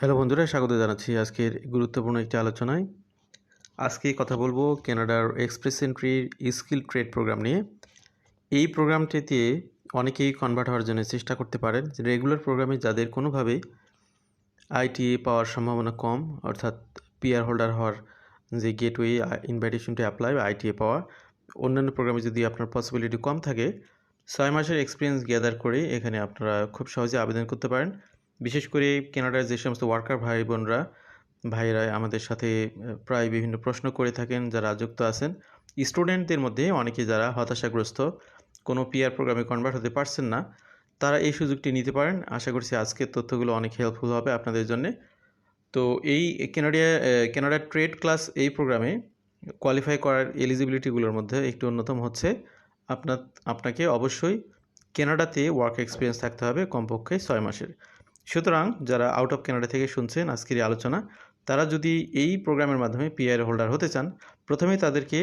Hello বন্ধুরা, স্বাগত জানাচ্ছি আজকের গুরুত্বপূর্ণ একটি আলোচনায়। আজকে কথা বলব কানাডার এক্সপ্রেস এন্ট্রির স্কিল ট্রেড প্রোগ্রাম নিয়ে। এই প্রোগ্রামটিতে অনেকেই কনভার্ট হওয়ার জন্য চেষ্টা করতে পারেন। রেগুলার প্রোগ্রামে যাদের কোনোভাবে আইটিএ পাওয়ার সম্ভাবনা কম, অর্থাৎ পিয়ার হোল্ডার হওয়ার যে গেটওয়ে ইনভাইটেশন টু অ্যাপ্লাই বা আইটিএ পাওয়া, অন্যান্য প্রোগ্রামে যদি আপনার পসিবিলিটি কম থাকে, ছয় মাসের এক্সপিরিয়েন্স গ্যাদার করে এখানে আপনারা খুব সহজে আবেদন করতে পারেন। বিশেষ করে কেনাডার যে সমস্ত ওয়ার্কার ভাই বোনরা, ভাইয়েরা আমাদের সাথে প্রায় বিভিন্ন প্রশ্ন করে থাকেন, যারা যুক্ত আছেন। স্টুডেন্টদের মধ্যে অনেকে যারা হতাশাগ্রস্ত, কোনো পিআর প্রোগ্রামে কনভার্ট হতে পারছেন না, তারা এই সুযোগটি নিতে পারেন। আশা করছি আজকের তথ্যগুলো অনেক হেল্পফুল হবে আপনাদের জন্য। তো এই কেনাডিয়া কেনাডা ট্রেড ক্লাস এই প্রোগ্রামে কোয়ালিফাই করার এলিজিবিলিটিগুলোর মধ্যে একটি অন্যতম হচ্ছে, আপনার, আপনাকে অবশ্যই কেনাডাতে ওয়ার্ক এক্সপিরিয়েন্স থাকতে হবে কমপক্ষে ছয় মাসের। সুতরাং যারা আউট অফ কানাডা থেকে শুনছেন আজকের আলোচনা, তারা যদি এই প্রোগ্রামের মাধ্যমে পিআর হোল্ডার হতে চান প্রথমেই তাদেরকে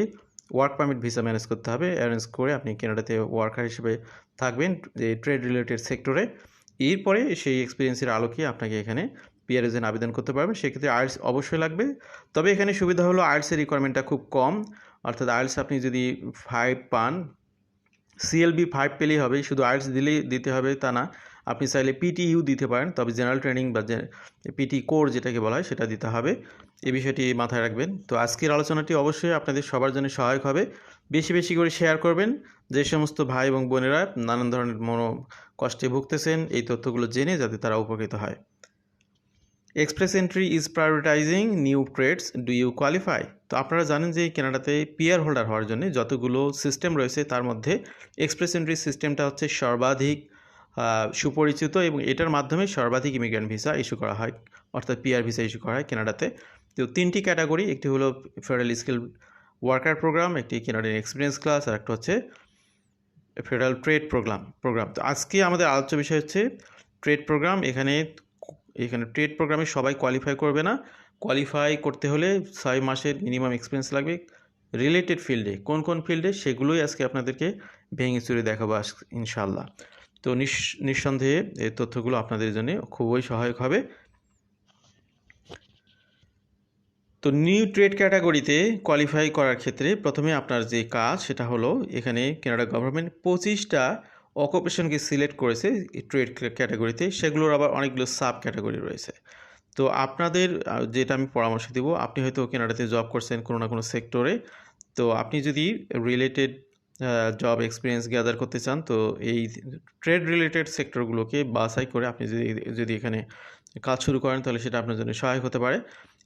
ওয়ার্ক পারমিট ভিসা ম্যানেজ করতে হবে। অ্যারেঞ্জ করে আপনি কানাডাতে ওয়ার্কার হিসেবে থাকবেন এই ট্রেড রিলেটেড সেক্টরে এরপরে সেই এক্সপিরিয়েন্সের আলোকে আপনাকে এখানে পিআর এজেন্ট আবেদন করতে পারবেন। সেক্ষেত্রে আইএলস অবশ্যই লাগবে। তবে এখানে সুবিধা হলো আইএলসের রিকোয়ারমেন্টটা খুব কম। অর্থাৎ আইএলস আপনি যদি ফাইভ পান সিএলবি ফাইভ পেলেই হবে। শুধু আইএলস দিলেই দিতে হবে তা না। আপনি চাইলে পিটিইউ দিতে পারেন, তবে জেনারেল ট্রেনিং বা পিটি কোর যেটাকে বলা হয় সেটা দিতে হবে। এ বিষয়টি মাথায় রাখবেন। তো আজকের আলোচনাটি অবশ্যই আপনাদের সবার জন্য সহায়ক হবে। বেশি বেশি করে শেয়ার করবেন। যে সমস্ত ভাই এবং বোনেরা নানান ধরনের মনো কষ্টে ভুগতেছেন, এই তথ্যগুলো জেনে যাতে তারা উপকৃত হয়। Express entry is prioritizing new trades do you qualify তো আপনারা জানেন যে কেনাডাতে পিয়ার হোল্ডার হওয়ার জন্য যতগুলো সিস্টেম রয়েছে, তার মধ্যে এক্সপ্রেস এন্ট্রি সিস্টেমটা হচ্ছে সর্বাধিক। সুপরিচিত এবং এটার মাধ্যমে সর্বাধিক ইমিগ্রেন্ট ভিসা ইস্যু করা হয়, অর্থাৎ পিআর ভিসা ইস্যু করা হয় কেনাডাতে। তো তিনটি ক্যাটাগরি একটি হলো ফেডারেল স্কিল ওয়ার্কার প্রোগ্রাম একটি কেনাডিয়ান এক্সপিরিয়েন্স ক্লাস আর একটা হচ্ছে ফেডারেল ট্রেড প্রোগ্রাম প্রোগ্রাম তো আজকে আমাদের আলোচ্য বিষয় হচ্ছে ট্রেড প্রোগ্রাম এখানে এখানে ট্রেড প্রোগ্রামে সবাই কোয়ালিফাই করবে না। কোয়ালিফাই করতে হলে ছয় মাসের মিনিমাম এক্সপিরিয়েন্স লাগবে। রিলেটেড ফিল্ডে কোন কোন ফিল্ডে সেগুলোই আজকে আপনাদেরকে ভেঙে চুরে দেখাবো ইনশাল্লাহ তো নিঃসন্দেহে এই তথ্যগুলো আপনাদের জন্য খুবই সহায়ক হবে। তো নিউ ট্রেড ক্যাটাগরিতে কোয়ালিফাই করার ক্ষেত্রে প্রথমে আপনার যে কাজ সেটা হলো এখানে কানাডা গভর্নমেন্ট পঁচিশটা অকুপেশনকে সিলেক্ট করেছে ট্রেড ক্যাটাগরিতে সেগুলোর আবার অনেকগুলো সাব ক্যাটাগরি রয়েছে। তো আপনাদের যেটা আমি পরামর্শ দেবো, আপনি হয়তো কেনাডাতে জব করছেন কোনো না কোনো সেক্টরে তো আপনি যদি রিলেটেড জব এক্সপিরিয়েন্স গ্যাদার করতে চান, তো এই ট্রেড রিলেটেড সেক্টরগুলোকে বাছাই করে আপনি যদি যদি এখানে কাজ শুরু করেন, তাহলে সেটা আপনার জন্য সহায়ক হতে পারে।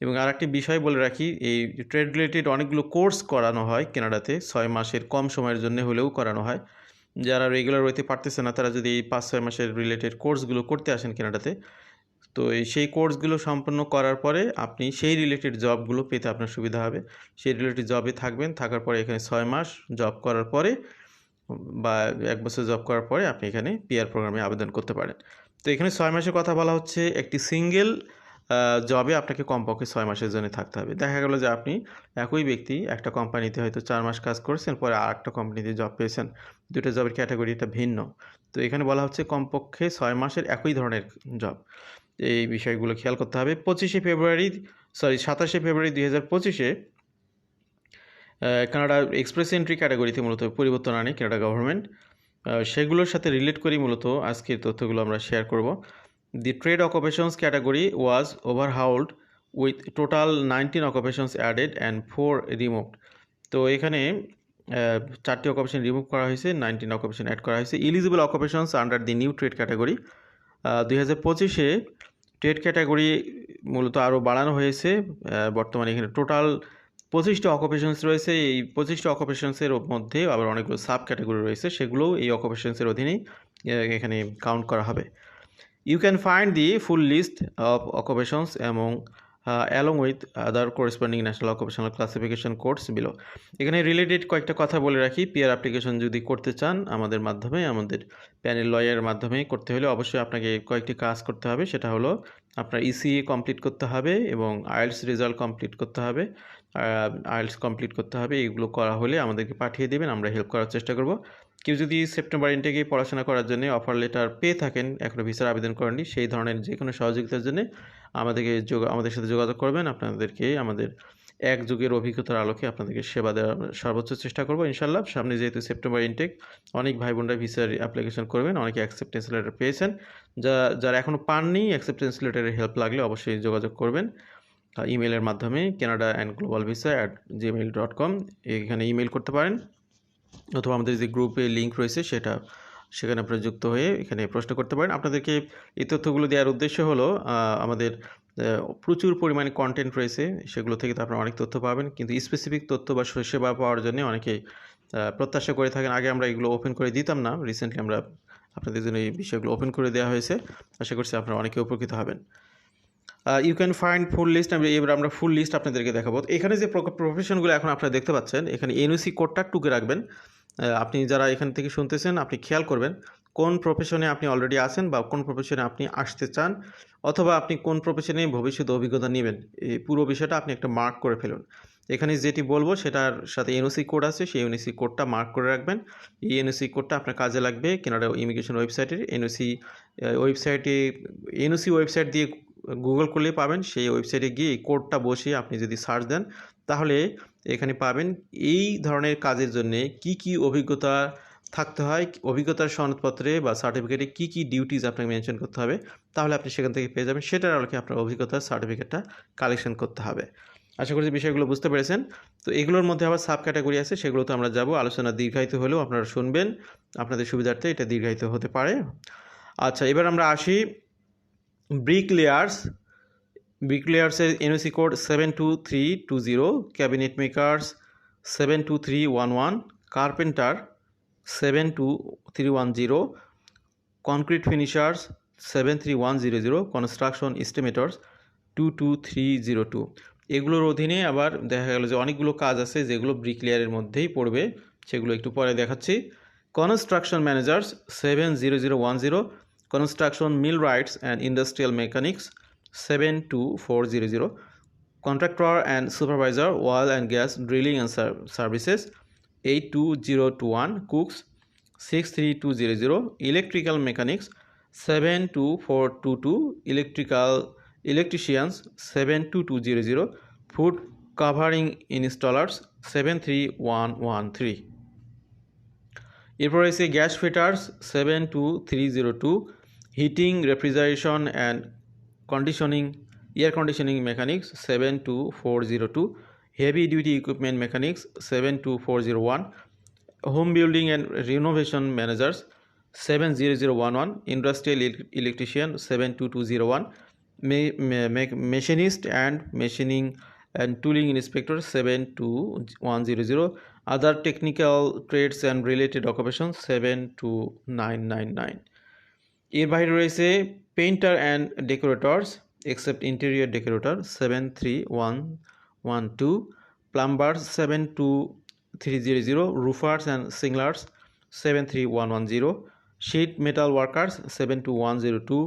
এবং আর একটি বিষয় বলে রাখি, এই ট্রেড রিলেটেড অনেকগুলো কোর্স করানো হয় কেনাডাতে, ছয় মাসের কম সময়ের জন্য হলেও করানো হয়। যারা রেগুলার হইতে পারতেছে না, তারা যদি এই পাঁচ, ছয় মাসের রিলেটেড কোর্সগুলো করতে আসেন কেনাডাতে তো এই সেই কোর্সগুলো সম্পন্ন করার পরে আপনি সেই রিলেটেড জবগুলো পেতে আপনার সুবিধা হবে। সেই রিলেটেড জবে থাকবেন, থাকার পরে এখানে ছয় মাস জব করার পরে বা এক বছর জব করার পরে আপনি এখানে পিআর প্রোগ্রামে আবেদন করতে পারেন। তো এখানে ছয় মাসের কথা বলা হচ্ছে, একটি সিঙ্গেল জবে আপনাকে কমপক্ষে ছয় মাসের জন্য থাকতে হবে। দেখা গেল যে আপনি একই ব্যক্তি একটা কোম্পানিতে হয়তো চার মাস কাজ করেছেন, পরে আর একটা কোম্পানিতে জব পেয়েছেন দুটো জবের ক্যাটাগরিটা ভিন্ন। তো এখানে বলা হচ্ছে কমপক্ষে ছয় মাসের একই ধরনের জব এই বিষয়গুলো খেয়াল করতে হবে। পঁচিশে ফেব্রুয়ারি সরি সাতাশে ফেব্রুয়ারি দুই হাজার পঁচিশে কানাডা এক্সপ্রেস এন্ট্রি ক্যাটাগরিতে মূলত পরিবর্তন আনে কানাডা গভর্নমেন্ট। সেগুলোর সাথে রিলেট করি মূলত আজকের তথ্যগুলো আমরা শেয়ার করব। The trade occupations category was overhauled with total nineteen occupations added and four removed. তো এখানে চারটি অকুপেশন রিমুভ করা হয়েছে, নাইনটিন অকুপেশন অ্যাড করা হয়েছে। Eligible occupations under the new trade category. দুই হাজার পঁচিশে ট্রেড ক্যাটাগরি মূলত আরও বাড়ানো হয়েছে বর্তমানে এখানে টোটাল পঁচিশটা অকুপেশনস রয়েছে। এই পঁচিশটা অকুপেশনসের মধ্যে আবার অনেকগুলো সাব ক্যাটাগরি রয়েছে, সেগুলোও এই অকুপেশনসের অধীনেই এখানে কাউন্ট করা হবে। You can find the full list of occupations এবং along with other corresponding national occupational classification course below এখানে রিলেটেড কয়েকটা কথা বলে রাখি। পিয়ার অ্যাপ্লিকেশন যদি করতে চান, আমাদের মাধ্যমে, আমাদের প্যানেল লয়ারের মাধ্যমে করতে হলে অবশ্যই আপনাকে কয়েকটি কাজ করতে হবে। সেটা হলো, আপনার ইসিএ কমপ্লিট করতে হবে এবং আইএলস রেজাল্ট কমপ্লিট করতে হবে। আইএলস কমপ্লিট করতে হবে। এগুলো করা হলে আমাদেরকে পাঠিয়ে দেবেন, আমরা হেল্প করার চেষ্টা করব। কেউ যদি সেপ্টেম্বর ইনটেকে পড়াশোনা করার জন্য অফার লেটার পেয়ে থাকেন এখনও ভিসার আবেদন করেননি, সেই ধরনের যে কোনো সহযোগিতার জন্য আমাদেরকে যোগ, আমাদের সাথে যোগাযোগ করবেন। আপনাদেরকে আমাদের এক যুগের অভিজ্ঞতার আলোকে আপনাদেরকে সেবা দেওয়ার সর্বোচ্চ চেষ্টা করব ইনশাল্লাহ সামনে যেহেতু সেপ্টেম্বর ইনটেক অনেক ভাই বোনরা ভিসার অ্যাপ্লিকেশন করবেন, অনেকে অ্যাকসেপ্টেন্স লেটার পেয়েছেন। যা, যারা এখনও পাননি অ্যাকসেপ্টেন্স লেটারের হেল্প লাগলে অবশ্যই যোগাযোগ করবেন ইমেলের মাধ্যমে Canada and global visa at Gmail dot com এখানে ইমেল করতে পারেন। অথবা আমাদের যে গ্রুপে লিঙ্ক রয়েছে সেটা সেখানে আপনারা যুক্ত হয়ে এখানে প্রশ্ন করতে পারেন। আপনাদেরকে এই তথ্যগুলো দেওয়ার উদ্দেশ্য হলো আমাদের প্রচুর পরিমাণে কন্টেন্ট রয়েছে, সেগুলো থেকে তো আপনারা অনেক তথ্য পাবেন, কিন্তু স্পেসিফিক তথ্য বা সেবা পাওয়ার জন্য অনেকে প্রত্যাশা করে থাকেন। আগে আমরা এগুলো ওপেন করে দিতাম না রিসেন্টলি আমরা আপনাদের জন্য এই বিষয়গুলো ওপেন করে দেওয়া হয়েছে। আশা করছি আপনারা অনেকে উপকৃত হবেন। You can find full list আমরা এবার আমরা ফুল লিস্ট আপনাদেরকে দেখাবো। এখানে যে প্রফেশনগুলো এখন আপনারা দেখতে পাচ্ছেন, এখানে এনওসি কোডটা টুকে রাখবেন। আপনি যারা এখান থেকে শুনতেছেন, আপনি খেয়াল করবেন কোন প্রফেশনে আপনি অলরেডি আছেন বা কোন প্রফেশনে আপনি আসতে চান, অথবা আপনি কোন প্রফেশনে ভবিষ্যতে অভিজ্ঞতা নেবেন। এই পুরো বিষয়টা আপনি একটা মার্ক করে ফেলুন। এখানে যেটি বলব, সেটার সাথে এনওসি কোড আছে, সেই এনওসি কোডটা মার্ক করে রাখবেন। এই এনওসি কোডটা আপনার কাজে লাগবে কেনাডা ইমিগ্রেশন ওয়েবসাইটের এনওসি ওয়েবসাইটে এনওসি ওয়েবসাইট দিয়ে গুগল করলেই পাবেন, সেই ওয়েবসাইটে গিয়ে এই কোডটা বসিয়ে আপনি যদি সার্চ দেন, তাহলে এখানে পাবেন এই ধরনের কাজের জন্য কি কি অভিজ্ঞতা থাকতে হয়, অভিজ্ঞতার সনদপত্রে বা সার্টিফিকেটে কি কি ডিউটিজ আপনাকে মেনশন করতে হবে, তাহলে আপনি সেখান থেকে পেয়ে যাবেন, সেটার আলোকে আপনার অভিজ্ঞতার সার্টিফিকেটটা কালেকশন করতে হবে। আশা করছি বিষয়গুলো বুঝতে পেরেছেন। তো এগুলোর মধ্যে আবার সাব ক্যাটাগরি আছে, সেগুলোতে আমরা যাব, আলোচনা দীর্ঘায়িত হলেও আপনারা শুনবেন, আপনাদের সুবিধার্থে এটা দীর্ঘায়িত হতে পারে। আচ্ছা এবার আমরা আসি ব্রিক লেয়ার্স ব্রিক লেয়ার্সের NOC code seven two three two zero cabinet makers seven two three one one carpenter seven two three one zero concrete finishers seven three one zero zero construction estimators two two three zero two এগুলোর অধীনে আবার দেখা গেল যে অনেকগুলো কাজ আছে যেগুলো ব্রিক লেয়ারের মধ্যেই পড়বে, সেগুলো একটু পরে দেখাচ্ছি। Construction managers seven zero zero one zero industrial mechanics seven two four zero zero contractor and supervisor oil and gas drilling and ser- services 82021 cooks 63200 electrical mechanics 72422 electrical electricians 72200 food covering installers 73113 এরপর রয়েছে gas fitters seven two three zero two heating refrigeration and conditioning air conditioning mechanics 72402 heavy duty equipment mechanics 72401 home building and renovation managers 70011 industrial electrician 72201 machinist and machining and tooling inspector 72100 other technical trades and related occupations 72999 এর বাইরে রয়েছে painter and decorators except interior decorator seven three one one two plumbers seven two three zero zero roofers and shinglers seven three one one zero sheet metal workers seven two one zero two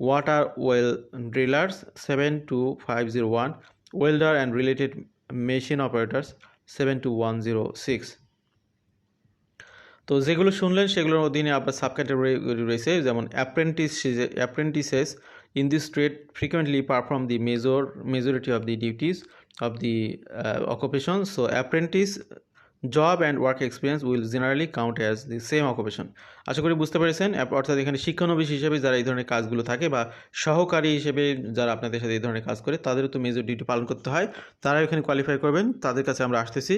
water well drillers seven two five zero one welder and to machine operators 72106 তো যেগুলো শুনলেন, সেগুলোর অধীনে আপনার sub category রয়েছে, যেমন apprentice apprentices in this trade frequently perform the major majority of the duties of the occupation so apprentice job and work experience will generally count as the same occupation আশা করি বুঝতে পেরেছেন। অর্থাৎ এখানে শিক্ষানবিশ হিসেবে যারা এই ধরনের কাজগুলো থাকে বা সহকারী হিসেবে যারা আপনাদের সাথে এই ধরনের কাজ করে, তাদেরও তো মেজর ডিউটি পালন করতে হয়। তারা এখানে কোয়ালিফাই করবেন। তাদের কাছে আমরা আসতেছি।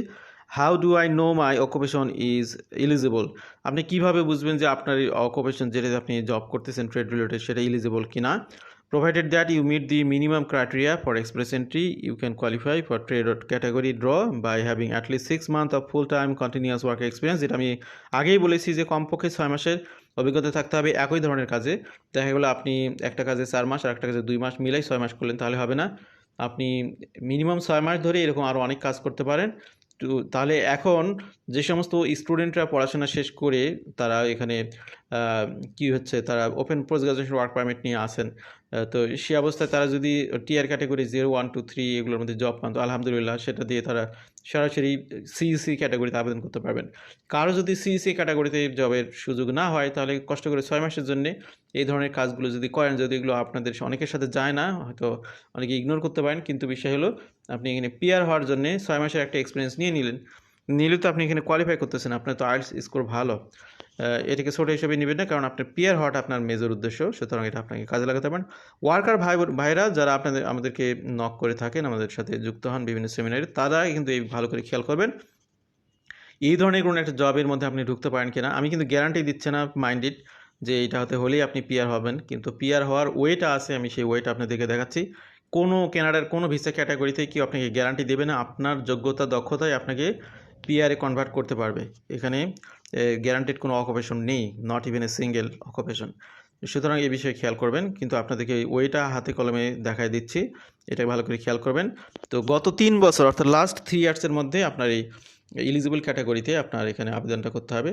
How do I know my occupation is eligible আপনি কীভাবে বুঝবেন যে আপনার অকুপেশন যেটা আপনি জব করতেছেন ট্রেড রিলেটেড সেটা এলিজিবল কিনা? Provided that you meet the minimum criteria for express entry, you can qualify for trade category draw by having at least six months of full-time continuous work experience, যেটা আমি আগেই বলেছি যে কমপক্ষে ছয় মাসের অভিজ্ঞতা থাকতে হবে একই ধরনের কাজে। দেখা গেলো আপনি একটা কাজে চার মাস আর একটা কাজে দুই মাস মিলাই ছয় মাস করলেন, তাহলে হবে না। আপনি মিনিমাম ছয় মাস ধরে এরকম আরও অনেক কাজ করতে পারেন। তো তাহলে এখন যে সমস্ত স্টুডেন্টরা পড়াশোনা শেষ করে তারা এখানে কি হচ্ছে, তারা open post graduation work permit নিয়ে আসেন তো সে অবস্থায় তারা যদি tier category zero one two three এগুলোর মধ্যে জব পান, তো আলহামদুলিল্লাহ সেটা দিয়ে তারা সরাসরি সিইসি ক্যাটাগরিতে আবেদন করতে পারবেন। কারও যদি সিইসি ক্যাটাগরিতে জবের সুযোগ না হয়, তাহলে কষ্ট করে ছয় মাসের জন্য এই ধরনের কাজগুলো যদি করেন, যদি এগুলো আপনাদের অনেকের সাথে যায় না, হয়তো অনেকে ইগনোর করতে পারেন, কিন্তু বিষয় হলো আপনি এখানে পিয়ার হওয়ার জন্য ছয় মাসের একটা এক্সপিরিয়েন্স নিয়ে নিলেন। নিলে তো আপনি এখানে কোয়ালিফাই করতেছেন, আপনার তো আর্টস স্কোর ভালো। এটাকে ছোটো হিসেবে নেবেন না, কারণ আপনার পিয়ার হওয়াটা আপনার মেজর উদ্দেশ্য, সুতরাং এটা আপনাকে কাজে লাগাতে পারেন। ওয়ার্কার ভাই ভাইরা যারা আপনাদের, আমাদেরকে নক করে থাকেন, আমাদের সাথে যুক্ত হন বিভিন্ন সেমিনারে তারা কিন্তু এই ভালো করে খেয়াল করবেন, এই ধরনের কোনো একটা জবের মধ্যে আপনি ঢুকতে পারেন কিনা। আমি কিন্তু গ্যারান্টি দিচ্ছে না মাইন্ডেড যে এটা হতে হলেই আপনি পিয়ার হবেন, কিন্তু পিয়ার হওয়ার ওয়েটা আছে, আমি সেই ওয়েটা আপনাদেরকে দেখাচ্ছি। কোনো কেনাডার, কোনো ভিসা ক্যাটাগরিতে কি আপনাকে গ্যারান্টি দেবে না, আপনার যোগ্যতা দক্ষতায় আপনাকে পিআরে কনভার্ট করতে পারবে। এখানে গ্যারান্টেড কোনো অকুপেশন নেই not even a single occupation সুতরাং এই বিষয়ে খেয়াল করবেন, কিন্তু আপনাদেরকে ওইটা হাতে কলমে দেখায় দিচ্ছি এটা ভালো করে খেয়াল করবেন। তো গত তিন বছর, অর্থাৎ লাস্ট থ্রি ইয়ার্সের মধ্যে আপনার এই এলিজিবল ক্যাটাগরিতে আপনার এখানে আবেদনটা করতে হবে।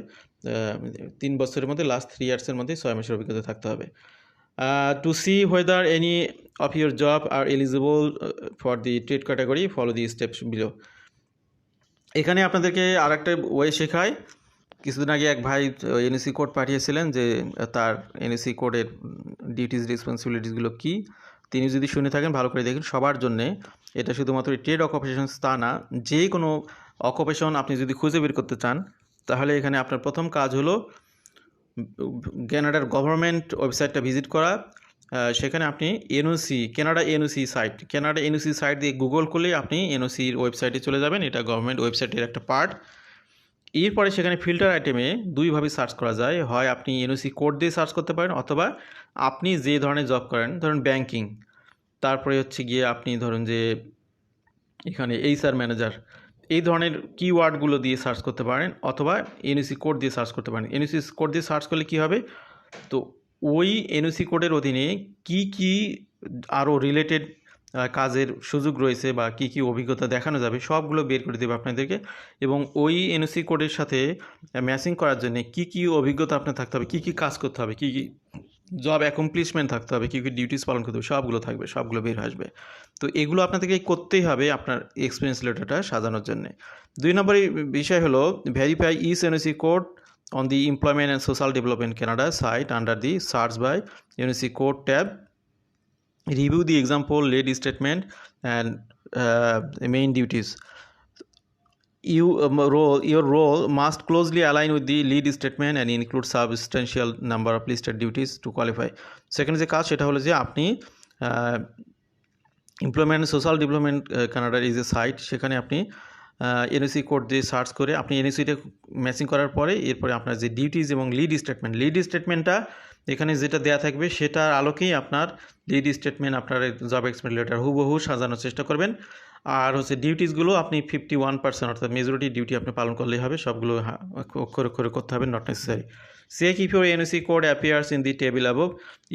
তিন বছরের মধ্যে লাস্ট থ্রি ইয়ার্সের মধ্যে ছয় মাসের অভিজ্ঞতা থাকতে হবে। To see whether any of your job are eligible for the trade category follow the steps below এখানে আপনাদেরকে আর একটা ওয়ে শেখায় কিছুদিন আগে এক ভাই এনএসি কোড পাঠিয়েছিলেন যে তার এনএসি কোডের ডিউটিস রেসপন্সিবিলিটিসগুলো কী? তিনি যদি শুনে থাকেন, ভালো করে দেখেন সবার জন্যে। এটা শুধুমাত্র ট্রেড অকুপেশনস তা না, যে কোনো অকুপেশন আপনি যদি খুঁজে বের করতে চান, তাহলে এখানে আপনার প্রথম কাজ হলো কানাডার গভর্নমেন্ট ওয়েবসাইটটা ভিজিট করা। সেখানে আপনি NOC, Canada NOC site Canada NOC site দিয়ে গুগল করলে আপনি এনওসির ওয়েবসাইটে চলে যাবেন। এটা গভর্নমেন্ট ওয়েবসাইটের একটা পার্ট এরপরে সেখানে ফিল্টার আইটেমে দুইভাবে সার্চ করা যায়। হয় আপনি এনওসি কোড দিয়ে সার্চ করতে পারেন, অথবা আপনি যে ধরনের জব করেন, ধরুন ব্যাংকিং তারপরে হচ্ছে গিয়ে আপনি ধরুন যে এখানে এইচআর ম্যানেজার এই ধরনের কিওয়ার্ডগুলো দিয়ে সার্চ করতে পারেন, অথবা এনওসি কোড দিয়ে সার্চ করতে পারেন। এনওসি কোড দিয়ে সার্চ করলে কী হবে? তো ওই এনওসি কোডের অধীনে কি কি আরও রিলেটেড কাজের সুযোগ রয়েছে বা কি কি অভিজ্ঞতা দেখানো যাবে সবগুলো বের করে দেবে আপনাদেরকে। এবং ওই এনওসি কোডের সাথে ম্যাচিং করার জন্য কি কি অভিজ্ঞতা আপনার থাকতে হবে, কি কি কাজ করতে হবে, কি কি জব অ্যাকমপ্লিশমেন্ট থাকতে হবে, কী কী ডিউটিস পালন করতে হবে, সবগুলো থাকবে, সবগুলো বের আসবে। তো এগুলো আপনাদেরকে করতেই হবে আপনার এক্সপিরিয়েন্স লেটারটা সাজানোর জন্য। দুই নম্বর বিষয় হলো verify is NOC code on the employment and social development Canada site under the search by NOC code tab review the example lead statement and uh, main duties you um, role your role must closely align with the lead statement and include substantial number of listed duties to qualify second যে কাজ সেটা হলো যে আপনি employment social development কানাডার is a site সেখানে আপনি NAC code দিয়ে সার্চ করে আপনি এনএসিটা ম্যাচিং করার পরে এরপরে আপনার যে ডিউটিজ এবং লিড স্টেটমেন্ট লিড স্টেটমেন্টটা এখানে যেটা দেয়া থাকবে সেটার আলোকেই আপনার লিড স্টেটমেন্ট আপনার জব এক্সপেরিয়েন্স লেটার হুবহু সাজানোর চেষ্টা করবেন। আর হচ্ছে ডিউটিসগুলো আপনি ফিফটি ওয়ান পার্সেন্ট অর্থাৎ মেজরিটি ডিউটি আপনি পালন করলেই হবে, সবগুলো অক্ষর অক্ষরে করতে হবে not necessary check if your NOC code appears in the table above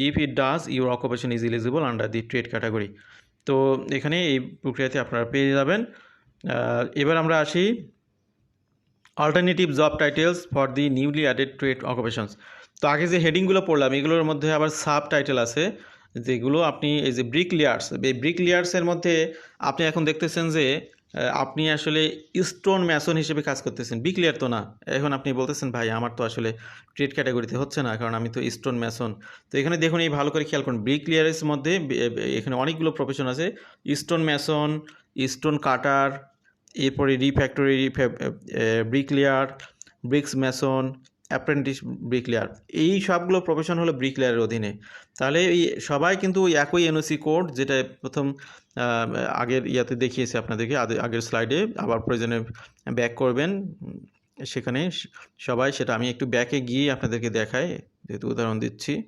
if it does your occupation is eligible under the trade category তো এখানে এই প্রক্রিয়াতে আপনারা পেয়ে যাবেন। এবার আমরা আসি alternative job titles for the newly added trade occupations তো আগে যে হেডিংগুলো পড়লাম, এগুলোর মধ্যে আবার সাব টাইটেল আছে, যেগুলো আপনি এই যে ব্রিক লেয়ার্স এই ব্রিক লেয়ার্সের মধ্যে আপনি এখন দেখতেছেন যে আপনি আসলে স্টোন ম্যাসন হিসেবে কাজ করতেছেন। ব্রিক লেয়ার তো না। এখন আপনি বলতেছেন, ভাই, আমার তো আসলে ট্রেড ক্যাটাগরিতে হচ্ছে না, কারণ আমি তো স্টোন ম্যাসন তো এখানে দেখুন, এই ভালো করে খেয়াল করুন ব্রিক লেয়ারের মধ্যে এখানে অনেকগুলো প্রফেশন আছে। স্টোন ম্যাসন স্টোন কাটার এরপরে refractory bricklayer bricks mason apprentice bricklayer এই সবগুলো প্রফেশন হলো ব্রিকলেয়ারের অধীনে। তাহলে এই সবাই কিন্তু ওই একই এনওসি কোড যেটা প্রথম আগের ইয়াতে দেখিয়েছে আপনাদেরকে আগে- আগের স্লাইডে আবার প্রয়োজনে ব্যাক করবেন। সেখানে সবাই সেটা আমি একটু ব্যাকে গিয়ে আপনাদেরকে দেখাই, যেহেতু উদাহরণ দিচ্ছি।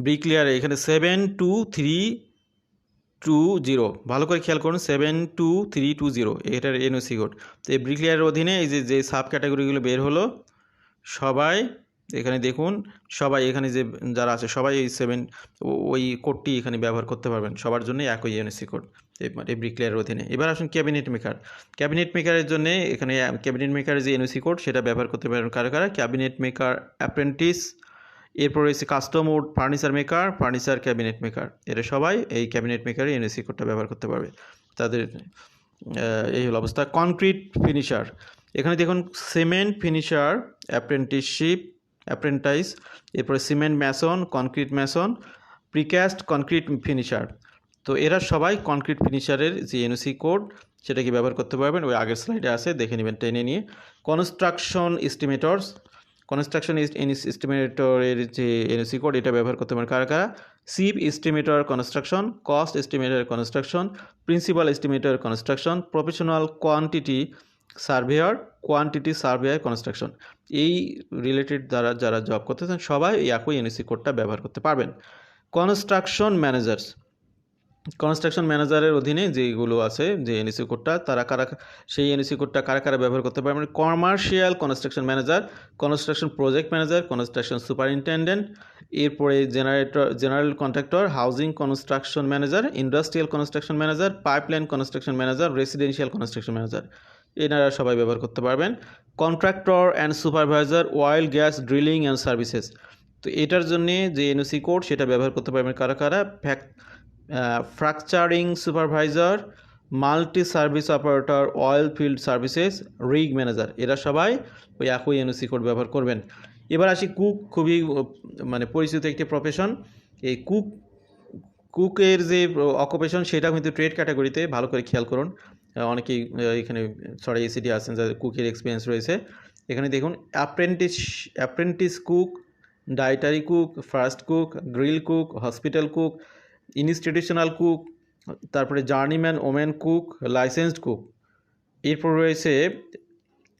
ব্রিকলেয়ারে এখানে seven two three two zero ভালো করে খেয়াল করুন seven two three two zero এটার এনওসি কোড তো এই ব্রিকলেয়ারের অধীনে এই যে যে সাব ক্যাটাগরিগুলো বের হলো, সবাই এখানে দেখুন, সবাই এখানে যে যারা আছে, সবাই এই সেভেন ওই কোডটি এখানে ব্যবহার করতে পারবেন। সবার জন্য একই এনএসি কোড এই ব্রিকলেয়ারের অধীনে। এবার আসুন ক্যাবিনেট মেকার ক্যাবিনেট মেকারের জন্য এখানে ক্যাবিনেট মেকারের যে এনওসি কোড সেটা ব্যবহার করতে পারবেন কারা কারা? ক্যাবিনেট মেকার অ্যাপ্রেন্টিস এরপর রয়েছে custom wood furniture maker furniture cabinet maker এরা সবাই এই ক্যাবিনেট মেকারে এনএসি কোডটা ব্যবহার করতে পারবে। তাদের এই হলো অবস্থা। কনক্রিট ফিনিশার এখানে দেখুন সিমেন্ট ফিনিশার অ্যাপ্রেন্টিসশিপ অ্যাপ্রেন্টাইজ এরপরে cement mason concrete mason precast concrete finisher তো এরা সবাই কনক্রিট ফিনিশারের যে এনওসি কোড সেটাকে ব্যবহার করতে পারবেন। ওই আগের স্লাইডে আছে, দেখে নেবেন, টেনে নিয়ে। কনস্ট্রাকশন এস্টিমেটরস কনস্ট্রাকশন এস্টিমেটরের যে এনওসি কোড এটা ব্যবহার করতে পারেন কারা কারা? Sheep estimator construction cost estimator construction principal estimator construction professional quantity surveyor quantity surveyor construction এই রিলেটেড যারা যারা জব করতেছেন, সবাই এই একই এনএসি কোডটা ব্যবহার করতে পারবেন। কনস্ট্রাকশন ম্যানেজার্স কনস্ট্রাকশন ম্যানেজারের অধীনে যেগুলো আছে, যে এনএসি কোডটা তারা কারা, সেই এনএসি কোডটা কারা কারা ব্যবহার করতে পারবেন commercial construction manager construction project manager construction superintendent এরপরে generator general contractor housing construction manager industrial construction manager pipeline construction manager residential construction manager এনারা সবাই ব্যবহার করতে পারবেন। Contractor and supervisor oil gas drilling and services তো এটার জন্যে যে এনওসি কোড সেটা ব্যবহার করতে পারবেন কারা কারা? Frac fracturing supervisor multi service operator oil field services rig manager এরা সবাই ওই একই এনওসি কোড ব্যবহার করবেন। এবার আসি কুক খুবই মানে পরিচিত একটি প্রফেশন এই কুক কুকের যে অকুপেশন সেটা কিন্তু ট্রেড ক্যাটাগরিতে ভালো করে খেয়াল করুন। অনেকেই এখানে সরি এসিডি আছেন যাদের কুকের এক্সপিরিয়েন্স রয়েছে। এখানে দেখুন apprentice apprentice cook dietary cook first cook grill cook hospital cook institutional cook, তারপরে journeyman woman cook, licensed cook. এরপর রয়েছে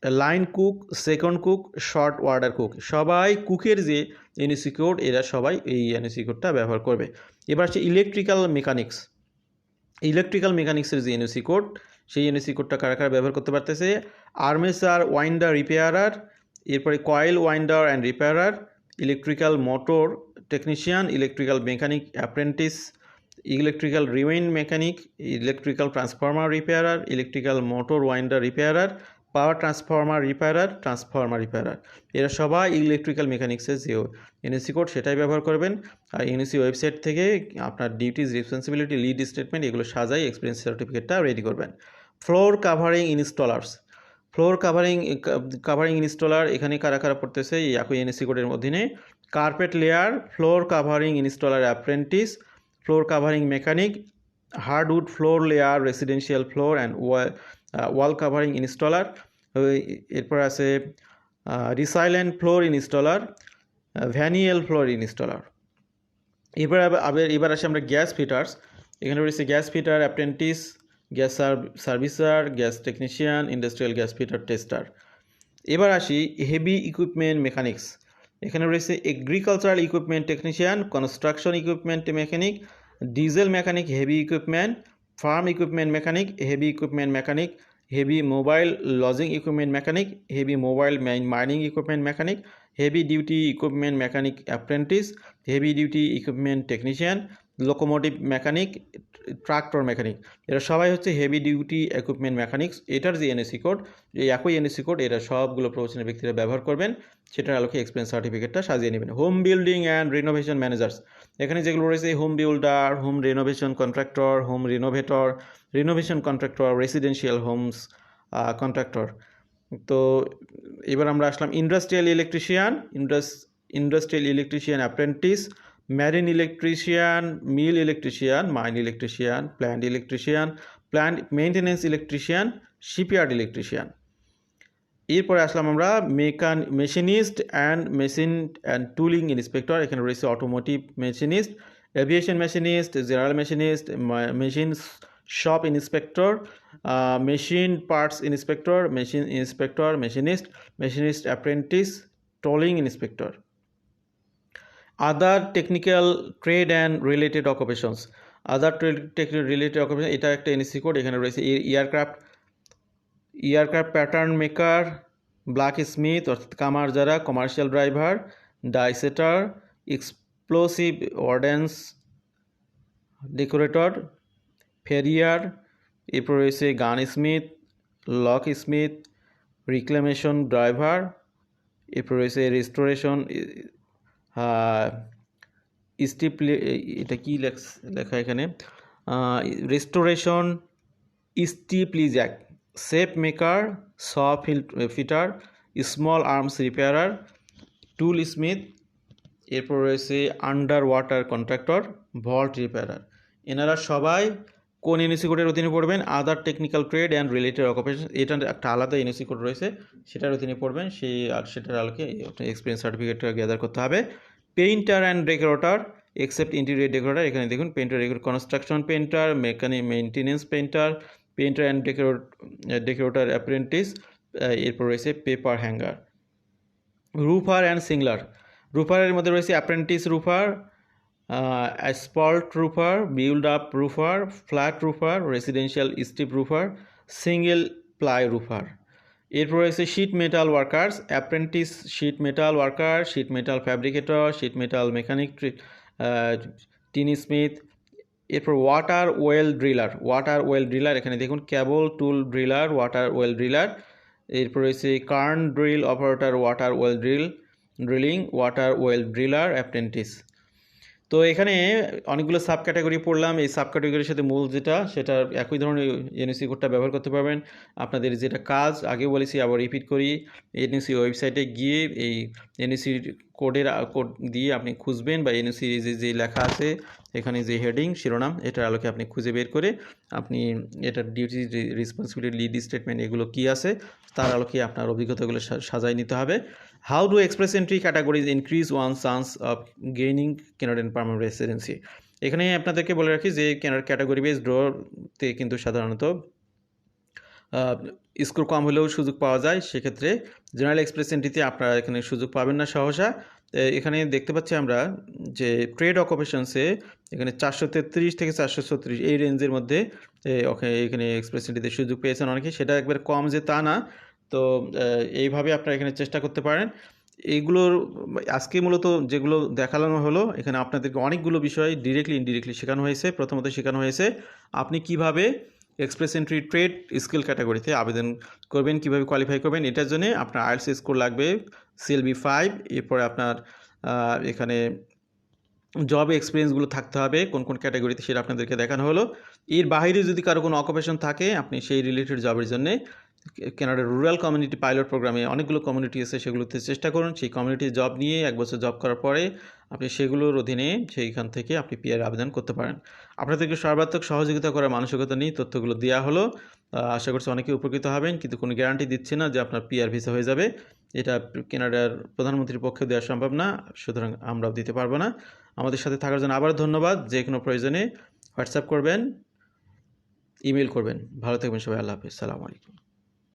line cook, second cook, short order cook. সবাই কুকের যে এনএসি কোড, এরা সবাই এই এনএসি কোডটা ব্যবহার করবে। এবার হচ্ছে ইলেকট্রিক্যাল মেকানিক্স। ইলেকট্রিক্যাল মেকানিক্সের যে এনএসি কোড, সেই এনএসি কোডটা কারা কারা ব্যবহার করতে পারতেছে? আর্মেসার ওয়াইন্ডার, রিপেয়ারার, এরপরে coil winder and repairer, electrical motor technician electrical mechanic apprentice electrical rewind mechanic electrical transformer repairer electrical motor winder repairer power transformer repairer transformer repairer এরা সবাই ইলেকট্রিক্যাল মেকানিক্সের যে এনএসি কোড সেটাই ব্যবহার করবেন। আর এনএসি ওয়েবসাইট থেকে আপনার ডিউটিস রেসপন্সিবিলিটি লিড স্টেটমেন্ট এগুলো সাজাই এক্সপিরিয়েন্স সার্টিফিকেটটা রেডি করবেন। Floor covering installers floor covering covering installer এখানে কারা কারা পড়তেছে, এই একই এনএসি কোডের অধীনে। Carpet layer, floor covering installer apprentice, floor covering mechanic, hardwood floor layer residential floor, and wall wall covering installer. এরপর আছে resilient floor installer vinyl floor installer. এবার আবার এবার আসি আমরা গ্যাস ফিটার্স। এখানে রয়েছে gas fitter, apprentice, gas servicer, gas technician, industrial gas fitter tester. এবার আসি হেভি ইকুইপমেন্ট মেকানিক্স। এখানে রয়েছে agricultural equipment technician construction equipment mechanic diesel mechanic heavy equipment farm equipment mechanic heavy equipment mechanic heavy mobile logging equipment mechanic heavy mobile mining equipment mechanic heavy duty equipment mechanic apprentice heavy duty equipment technician locomotive mechanic tractor mechanic এরা সবাই হচ্ছে heavy duty equipment mechanics এটার যে NAC code এই একই NAC code এরা সবগুলো professional ব্যক্তিরা ব্যবহার করবেন। সেটার আলোকে এক্সপিরিয়েন্স সার্টিফিকেটটা সাজিয়ে নেবেন। Home building and renovation managers এখানে যেগুলো রয়েছে home builder home renovation contractor home renovator renovation contractor residential homes contractor তো এবার আমরা আসলাম industrial electrician indus industrial electrician apprentice marine electrician mill electrician mine electrician plant electrician plant maintenance electrician shipyard electrician এরপরে আসলাম আমরা mechan machinist and machine and tooling inspector এখানে রয়েছে automotive machinist aviation machinist general machinist machine shop inspector machine parts inspector machine inspector machinist machinist apprentice tooling inspector other technical trade and related occupations other trade related occupation এটা একটা NAC code এখানে রয়েছে aircraft aircraft pattern maker blacksmith অর্থাৎ কামার যারা commercial driver die setter explosive ordnance decorator farrier এরপর রয়েছে gunsmith locksmith reclamation driver এরপর রয়েছে রেস্টোরেশন স্টিপ এটা কি লেখ- এখানে? Restoration steeplejack shape maker saw fitter small arms repairer toolsmith এরপর রয়েছে under water contractor vault repairer এনারা সবাই কোন এনএসি কোডের অধীনে পড়বেন? Other technical trade and related occupation এটা একটা আলাদা এনএসি কোড রয়েছে, সেটার অধীনে পড়বেন, সেই আর সেটার আলোকে এক্সপিরিয়েন্স সার্টিফিকেটটা গ্যাদার করতে হবে। Painter and decorator except interior decorator এখানে দেখুন painter construction painter mechanic maintenance painter painter and decorate decorator apprentice এরপর রয়েছে paper hanger roofer and shingler রুফারের মধ্যে রয়েছে apprentice roofer asphalt roofer build up roofer flat roofer residential steep roofer single ply roofer এরপর রয়েছে sheet metal workers apprentice sheet metal worker sheet metal fabricator sheet metal mechanic tinsmith এরপর water well driller water well driller এখানে দেখুন cable tool driller water well driller এরপর রয়েছে churn drill operator water well drill drilling water well driller apprentice তো এখানে অনেকগুলো sub category পড়লাম। এই সাব ক্যাটাগরির সাথে মূল যেটা, সেটা একই ধরনের এনএসি কোডটা ব্যবহার করতে পারবেন। আপনাদের যেটা কাজ আগে বলেছি, আবার রিপিট করি। এনএসি ওয়েবসাইটে গিয়ে এই এনএসির কোডের কোড দিয়ে আপনি খুঁজবেন বা এনএসি যে যে লেখা আছে, এখানে যে হেডিং শিরোনাম, এটার আলোকে আপনি খুঁজে বের করে আপনি এটার ডিউটি রেসপন্সিবিলিটি লিড স্টেটমেন্ট এগুলো কী আছে তার আলোকে আপনার অভিজ্ঞতাগুলো সাজায় নিতে হবে। How do Express Entry categories increase one chance of gaining Canadian permanent residency এখানে আপনাদেরকে বলে রাখি যে ক্যাটাগরি বেস ড্রতে কিন্তু সাধারণত স্কোর কম হলেও সুযোগ পাওয়া যায়। সেক্ষেত্রে জেনারেল এক্সপ্রেস এন্ট্রিতে আপনারা এখানে সুযোগ পাবেন না সহসা। এখানে দেখতে পাচ্ছি আমরা যে ট্রেড অকুপেশনসে এখানে চারশো তেত্রিশ থেকে চারশো ছত্রিশ এই রেঞ্জের মধ্যে এখানে এক্সপ্রেস এন্ট্রিতে সুযোগ পেয়েছেন অনেকে। সেটা একবার কম যে তা না। তো এইভাবে আপনারা এখানে চেষ্টা করতে পারেন। এইগুলোর আজকে মূলত যেগুলো দেখানো হলো, এখানে আপনাদেরকে অনেকগুলো বিষয় ডিরেক্টলি ইনডিরেক্টলি শেখানো হয়েছে। প্রথমত শেখানো হয়েছে, আপনি কীভাবে এক্সপ্রেস এন্ট্রি ট্রেড স্কিল ক্যাটাগরিতে আবেদন করবেন, কীভাবে কোয়ালিফাই করবেন, এটার জন্য আপনার আইএলস স্কোর লাগবে সিএলবি ফাইভ এরপরে আপনার এখানে জব এক্সপিরিয়েন্সগুলো থাকতে হবে, কোন কোন ক্যাটাগরিতে সেটা আপনাদেরকে দেখানো হলো। এর বাইরে যদি কারও কোনো অকুপেশন থাকে, আপনি সেই রিলেটেড জবের জন্য কেনাডার রুরাল কমিউনিটি পাইলট প্রোগ্রামে অনেকগুলো কমিউনিটি আছে, সেগুলোতে চেষ্টা করুন। সেই কমিউনিটি জব নিয়ে এক বছর জব করার পরে আপনি সেগুলোর অধীনে সেইখান থেকে আপনি পিআর আবেদন করতে পারেন। আপনাদেরকে সর্বাত্মক সহযোগিতা করার মানসিকতা নিয়ে তথ্যগুলো দেওয়া হলো। আশা করছি অনেকে উপকৃত হবেন, কিন্তু কোনো গ্যারান্টি দিচ্ছে না যে আপনার পিআর ভিসা হয়ে যাবে। এটা কেনাডার প্রধানমন্ত্রীর পক্ষে দেওয়া সম্ভব না, সুতরাং আমরাও দিতে পারব না। আমাদের সাথে থাকার জন্য আবার ধন্যবাদ। যে কোনো প্রয়োজনে হোয়াটসঅ্যাপ করবেন ইমেল করবেন। ভালো থাকবেন সবাই, আল্লাহ হাফিজ। সালামু আলাইকুম।